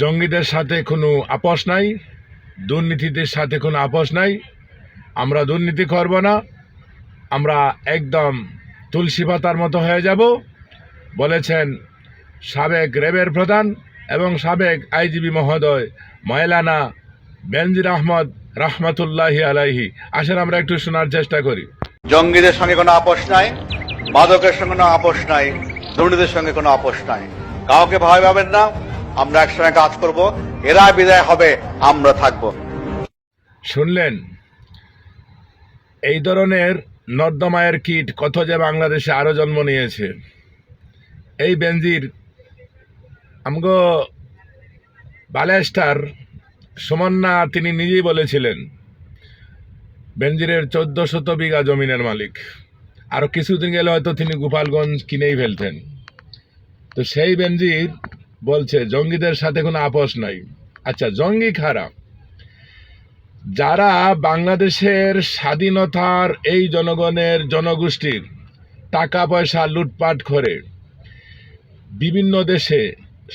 জঙ্গিদের সাথে কোনো আপোষ নাই, দুর্নীতিদের সাথে কোনো আপোষ নাই। আমরা দুর্নীতি করব না, আমরা একদম তুলসী পাতার মতো হয়ে যাব, বলেছেন সাবেক রেবের প্রধান এবং সাবেক আইজিবি মহোদয় ময়লানা বেনজির আহমদ রহমতুল্লাহি আলাইহি। আসেন আমরা একটু শোনার চেষ্টা করি। জঙ্গিদের সঙ্গে কোনো আপোষ নাই মাদকের সঙ্গে কোনো আপোষ নাই, দুর্নীতির সঙ্গে কোনো আপোষ নাই। কাউকে ভয় পাবেন না আমরা একসঙ্গে কাজ করব, এরা বিদায় হবে, আমরা থাকব। শুনলেন? এই ধরনের নর্দমায়ের কীট কত যে বাংলাদেশে আরও জন্ম নিয়েছে। এই বেঞ্জির আমগো বালেস্টার সুমন্না তিনি নিজেই বলেছিলেন বেঞ্জিরের চোদ্দ শত বিঘা জমিনের মালিক। আরও কিছুদিন গেলে হয়তো তিনি গোপালগঞ্জ কিনেই ফেলতেন। তো সেই বেনজির বলছে, জঙ্গিদের সাথে কোনো আপোষ নাই। আচ্ছা জঙ্গি খারাপ যারা বাংলাদেশের স্বাধীনতার এই জনগণের জনগোষ্ঠীর টাকা পয়সা লুটপাট করে, বিভিন্ন দেশে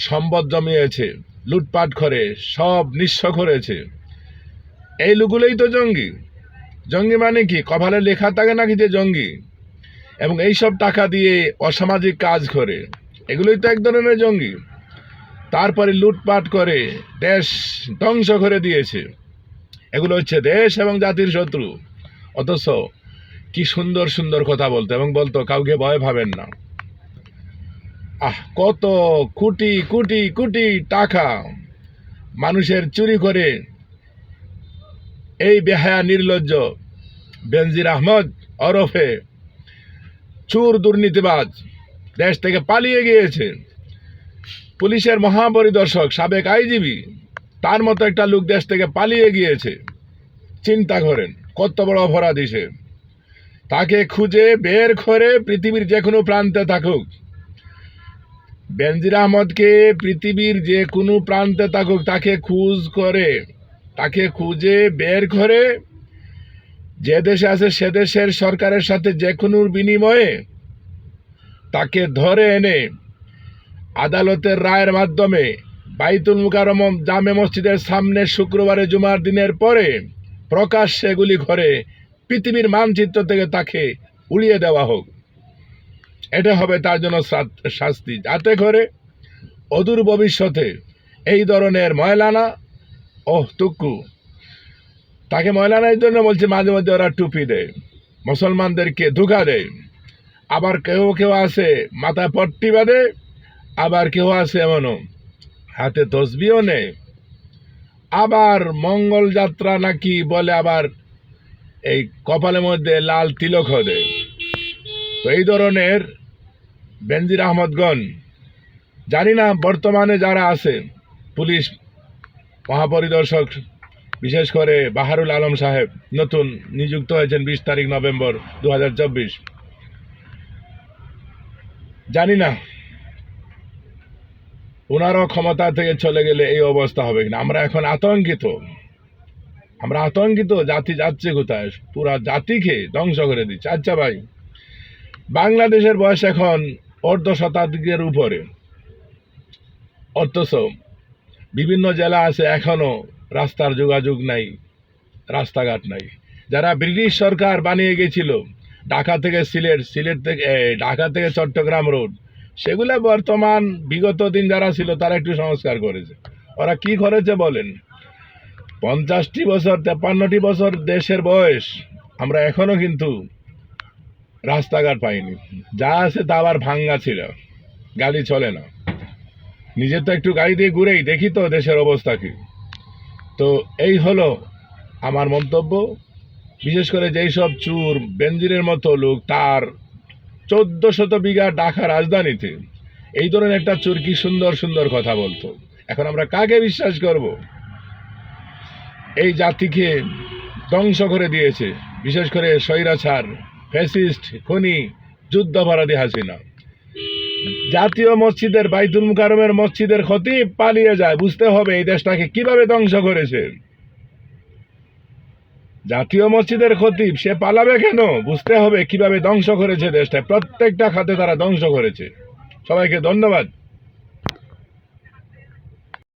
সম্পদ জমিয়েছে, লুটপাট করে, সব নিঃস্ব করেছে, এই লোকগুলোই তো জঙ্গি। জঙ্গি মানে কি? কপালে লেখা থাকে নাকি যে জঙ্গি? এবং এই সব টাকা দিয়ে অসামাজিক কাজ করে, এগুলোই তো এক ধরনের জঙ্গি। তারপরে লুটপাট করে দেশ ধ্বংস করে দিয়েছে। এগুলো হচ্ছে দেশ এবং জাতির শত্রু। অথচ কি সুন্দর সুন্দর কথা বলতো এবং বলতো, কাউকে ভয় ভাবেন না। আহ, কত কোটি কোটি কোটি টাকা মানুষের চুরি করে এই বেহায়া, নির্লজ্জ বেনজির আহমদ ওরফে চুর দুর্নীতিবাজ দেশ থেকে পালিয়ে গিয়েছে। পুলিশের মহাপরিদর্শক, সাবেক আইজিবি তার মতো একটা লোক দেশ থেকে পালিয়ে গিয়েছে। চিন্তা করেন, কত বড় অপরাধী সে। তাকে খুঁজে বের করে পৃথিবীর যে কোনো প্রান্তে থাকুক। বেনজির আহমদকে পৃথিবীর যে কোনো প্রান্তে থাকুক, তাকে খুঁজ করে, তাকে খুঁজে বের করে যে দেশে আছে সে দেশের সরকারের সাথে যে কোনো বিনিময়ে তাকে ধরে এনে আদালতের রায়ের মাধ্যমে বাইতুল মুকারম জামে মসজিদের সামনে শুক্রবারে জুমার দিনের পরে প্রকাশ্যে এগুলি ঘরে পৃথিবীর মানচিত্র থেকে তাকে উড়িয়ে দেওয়া হোক। এটা হবে তার জন্য শাস্তি। যাতে করে অদূর ভবিষ্যতে এই ধরনের ময়লানা ও টুকু। তাকে ময়লানা এই জন্য বলছে, মাঝে মধ্যে ওরা টুপি দেয়, মুসলমানদেরকে ধোকা দেয়। আবার কেউ কেউ আছে, মাথায় পট্টি বাঁধে আবার কেউ আছে এমনও? হাতে তসবিও নেই। আবার মঙ্গল যাত্রা নাকি বলে আবার এই কপালের মধ্যে লাল তিলক দেয় তো এই ধরনের বেনজির আহমদগণ, জানি না বর্তমানে যারা আছে, পুলিশ মহাপরিদর্শক, বিশেষ করে বাহারুল আলম সাহেব, নতুন নিযুক্ত হয়েছেন বিশ তারিখ নভেম্বর দু হাজার চব্বিশ। জানি না ওনারও ক্ষমতা থেকে চলে গেলে এই অবস্থা হবে কিনা? আমরা এখন আতঙ্কিত। আমরা আতঙ্কিত, জাতি যাচ্ছে কোথায়? পুরা জাতিকে ধ্বংস করে দিচ্ছে। আচ্ছা ভাই, বাংলাদেশের বয়স এখন অর্ধ শতাধিকের উপরে। অথচ বিভিন্ন জেলা আছে, এখনও রাস্তার যোগাযোগ নাই, রাস্তাঘাট নাই। যারা ব্রিটিশ সরকার বানিয়ে গেছিল, ঢাকা থেকে সিলেট সিলেট থেকে ঢাকা থেকে চট্টগ্রাম রোড সেগুলো বর্তমান বিগত দিন যারা ছিল, তারা একটু সংস্কার করেছে। ওরা কি করেছে বলেন? পঞ্চাশটি বছর তেপান্নটি বছর দেশের বয়স, আমরা এখনও কিন্তু রাস্তাঘাট পাইনি। যা আছে তা আবার ভাঙ্গা ছিল। গাড়ি চলে না। নিজে তো একটু গাড়ি দিয়ে ঘুরেই দেখি তো দেশের অবস্থা কি। তো এই হলো আমার মন্তব্য। বিশেষ করে যেই সব চুর, বেনজিরের মতো লোক, তার চোদ্দ শত বিঘা ঢাকা রাজধানীতে। এই ধরনের একটা চুরকি সুন্দর সুন্দর কথা বলতো। এখন আমরা কাকে বিশ্বাস করব? এই জাতিকে ধ্বংস করে দিয়েছে। বিশেষ করে স্বৈরাচার, ফ্যাসিস্ট, খনি, যুদ্ধাপরাধী হাসিনা। জাতীয় মসজিদের বাইতুল মুকারমের মসজিদের ক্ষতি পালিয়ে যায়। বুঝতে হবে এই দেশটাকে কীভাবে ধ্বংস করেছে। জাতীয় মসজিদের খতিব, সে পালাবে কেন? বুঝতে হবে কীভাবে ধ্বংস করেছে দেশটা। প্রত্যেকটা খাতে তারা ধ্বংস করেছে। সবাইকে ধন্যবাদ।